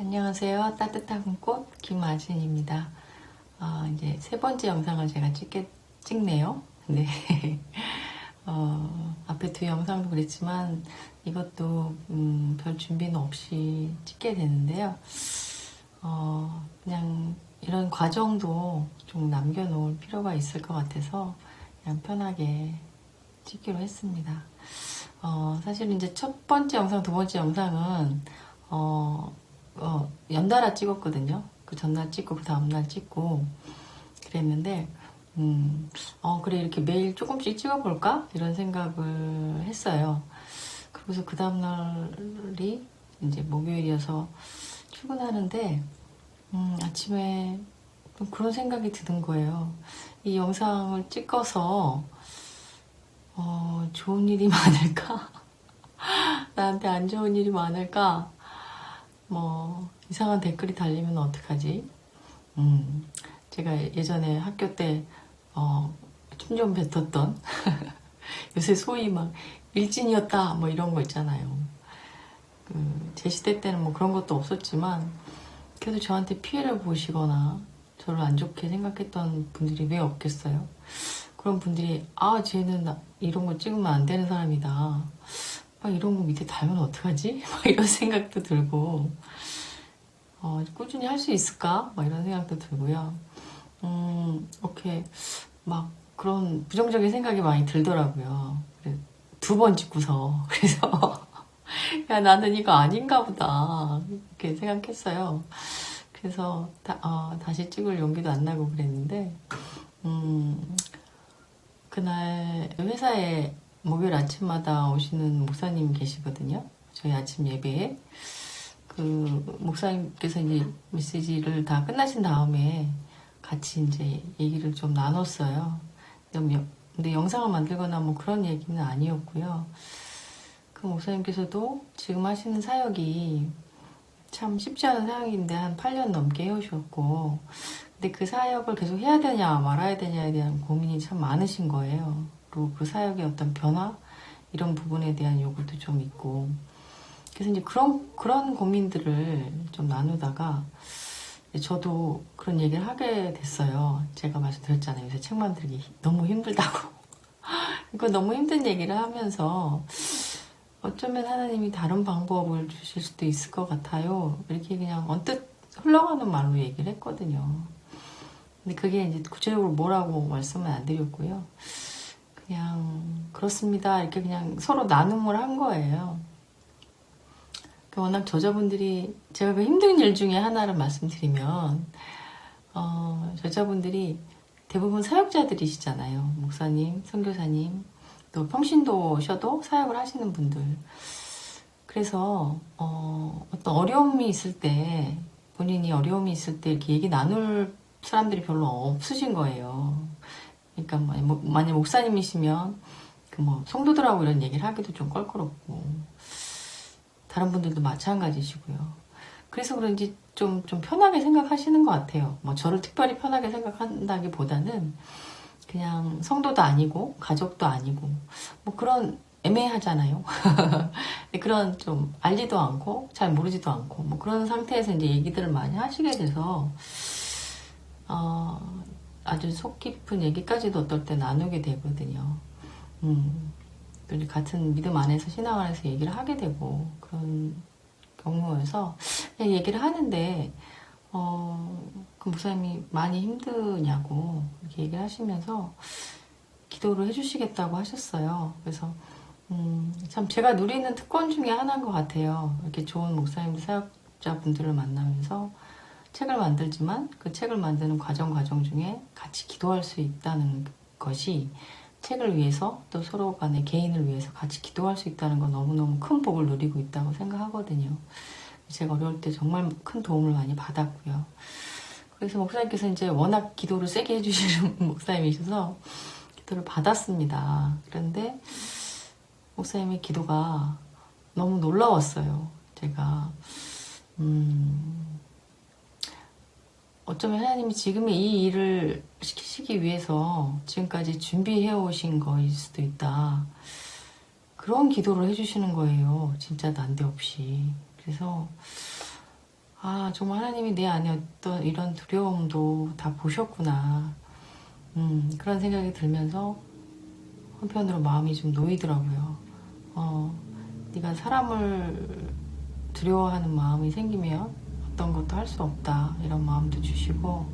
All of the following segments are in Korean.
안녕하세요. 따뜻한 꽃 김아진입니다. 아, 이제 세 번째 영상을 제가 찍게, 찍네요. 네. 어, 앞에 두 영상도 그랬지만 이것도 음, 별 준비는 없이 찍게 되는데요. 어, 그냥 이런 과정도 좀 남겨놓을 필요가 있을 것 같아서 그냥 편하게 찍기로 했습니다. 어, 사실 이제 첫 번째 영상, 두 번째 영상은 어, 어, 연달아 찍었거든요. 그 전날 찍고 그 다음날 찍고 그랬는데 음, 어, 그래 이렇게 매일 조금씩 찍어볼까 이런 생각을 했어요. 그래서 그 다음날이 이제 목요일이어서 출근하는데 음, 아침에 좀 그런 생각이 드는 거예요. 이 영상을 찍어서 어, 좋은 일이 많을까? 나한테 안 좋은 일이 많을까? 뭐, 이상한 댓글이 달리면 어떡하지? 음, 제가 예전에 학교 때, 어, 춤좀 뱉었던, 요새 소위 막, 일진이었다, 뭐 이런 거 있잖아요. 그, 제 시대 때는 뭐 그런 것도 없었지만, 그래도 저한테 피해를 보시거나, 저를 안 좋게 생각했던 분들이 왜 없겠어요? 그런 분들이 아 쟤는 나- 이런 거 찍으면 안 되는 사람이다 막 이런 거 밑에 달면 어떡하지? 막 이런 생각도 들고. 어, 꾸준히 할 수 있을까? 막 이런 생각도 들고요. 음 이렇게 막 그런 부정적인 생각이 많이 들더라고요. 두번 찍고서. 그래서 야 나는 이거 아닌가 보다. 이렇게 생각했어요. 그래서 다, 어, 다시 찍을 용기도 안 나고 그랬는데 음, 그날 회사에 목요일 아침마다 오시는 목사님 계시거든요. 저희 아침 예배에. 그 목사님께서 이제 메시지를 다 끝나신 다음에 같이 이제 얘기를 좀 나눴어요. 근데 영상을 만들거나 뭐 그런 얘기는 아니었고요. 그 목사님께서도 지금 하시는 사역이 참 쉽지 않은 사역인데 한 8년 넘게 해오셨고 근데 그 사역을 계속 해야 되냐 말아야 되냐에 대한 고민이 참 많으신 거예요. 그 사역의 어떤 변화 이런 부분에 대한 요구도 좀 있고 그래서 이제 그런 그런 고민들을 좀 나누다가 저도 그런 얘기를 하게 됐어요. 제가 말씀드렸잖아요. 요새 책 만들기 너무 힘들다고. 그 너무 힘든 얘기를 하면서 어쩌면 하나님이 다른 방법을 주실 수도 있을 것 같아요. 이렇게 그냥 언뜻 흘러가는 말로 얘기를 했거든요. 근데 그게 이제 구체적으로 뭐라고 말씀은 안 드렸고요. 그냥 그렇습니다. 이렇게 그냥 서로 나눔을 한 거예요. 그 워낙 저자분들이 제가 그 힘든 일 중에 하나를 말씀드리면 어, 저자분들이 대부분 사역자들이시잖아요. 목사님, 선교사님, 또 평신도셔도 사역을 하시는 분들. 그래서 어, 어떤 어려움이 있을 때 본인이 어려움이 있을 때 이렇게 얘기 나눌 사람들이 별로 없으신 거예요. 그러니까 만약 목사님이시면 그 뭐 성도들하고 이런 얘기를 하기도 좀 껄끄럽고 다른 분들도 마찬가지시고요. 그래서 그런지 좀, 좀 편하게 생각하시는 것 같아요. 뭐 저를 특별히 편하게 생각한다기 보다는 그냥 성도도 아니고 가족도 아니고 뭐 그런 애매하잖아요. 그런 좀 알지도 않고 잘 모르지도 않고 뭐 그런 상태에서 이제 얘기들을 많이 하시게 돼서 어, 아주 속 깊은 얘기까지도 어떨 때 나누게 되거든요. 음, 같은 믿음 안에서 신앙 안에서 얘기를 하게 되고 그런 경우여서 그냥 얘기를 하는데 어, 그 목사님이 많이 힘드냐고 이렇게 얘기를 하시면서 기도를 해주시겠다고 하셨어요. 그래서 음, 참 제가 누리는 특권 중에 하나인 것 같아요. 이렇게 좋은 목사님들 사역자분들을 만나면서 책을 만들지만 그 책을 만드는 과정 과정 중에 같이 기도할 수 있다는 것이 책을 위해서 또 서로 간의 개인을 위해서 같이 기도할 수 있다는 건 너무너무 큰 복을 누리고 있다고 생각하거든요. 제가 어려울 때 정말 큰 도움을 많이 받았고요. 그래서 목사님께서 이제 워낙 기도를 세게 해주시는 목사님이셔서 기도를 받았습니다. 그런데 목사님의 기도가 너무 놀라웠어요. 제가 음, 어쩌면 하나님이 지금의 이 일을 시키시기 위해서 지금까지 준비해 오신 거일 수도 있다. 그런 기도를 해주시는 거예요. 진짜 난데없이. 그래서 아, 정말 하나님이 내 안에 어떤 이런 두려움도 다 보셨구나. 음, 그런 생각이 들면서 한편으로 마음이 좀 놓이더라고요. 어, 네가 사람을 두려워하는 마음이 생기면 어떤 것도 할 수 없다. 이런 마음도 주시고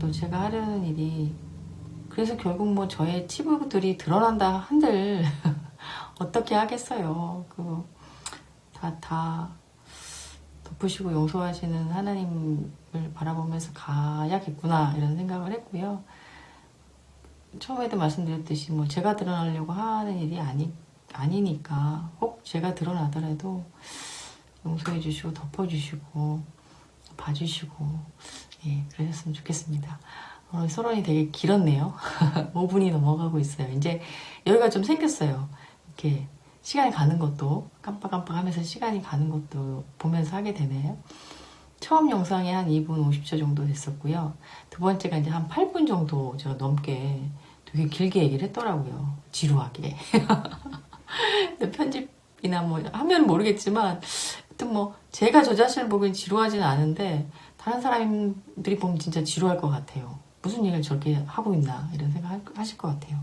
또 제가 하려는 일이 그래서 결국 뭐 저의 치부들이 드러난다 한들 어떻게 하겠어요. 그 다, 다 덮으시고 용서하시는 하나님을 바라보면서 가야겠구나 이런 생각을 했고요. 처음에도 말씀드렸듯이 뭐 제가 드러나려고 하는 일이 아니, 아니니까 혹 제가 드러나더라도 용서해 주시고 덮어 주시고 봐 주시고 예 그러셨으면 좋겠습니다. 오늘 서론이 되게 길었네요. 5분이 넘어가고 있어요. 이제 여유가 좀 생겼어요. 이렇게 시간이 가는 것도 깜빡깜빡 하면서 시간이 가는 것도 보면서 하게 되네요. 처음 영상이 한 2분 50초 정도 됐었고요. 두 번째가 이제 한 8분 정도 제가 넘게 되게 길게 얘기를 했더라고요. 지루하게. 편집이나 뭐 하면 모르겠지만 하여튼 뭐 제가 저 자신을 보기엔 지루하지는 않은데 다른 사람들이 보면 진짜 지루할 것 같아요. 무슨 얘기를 저렇게 하고 있나 이런 생각 하실 것 같아요.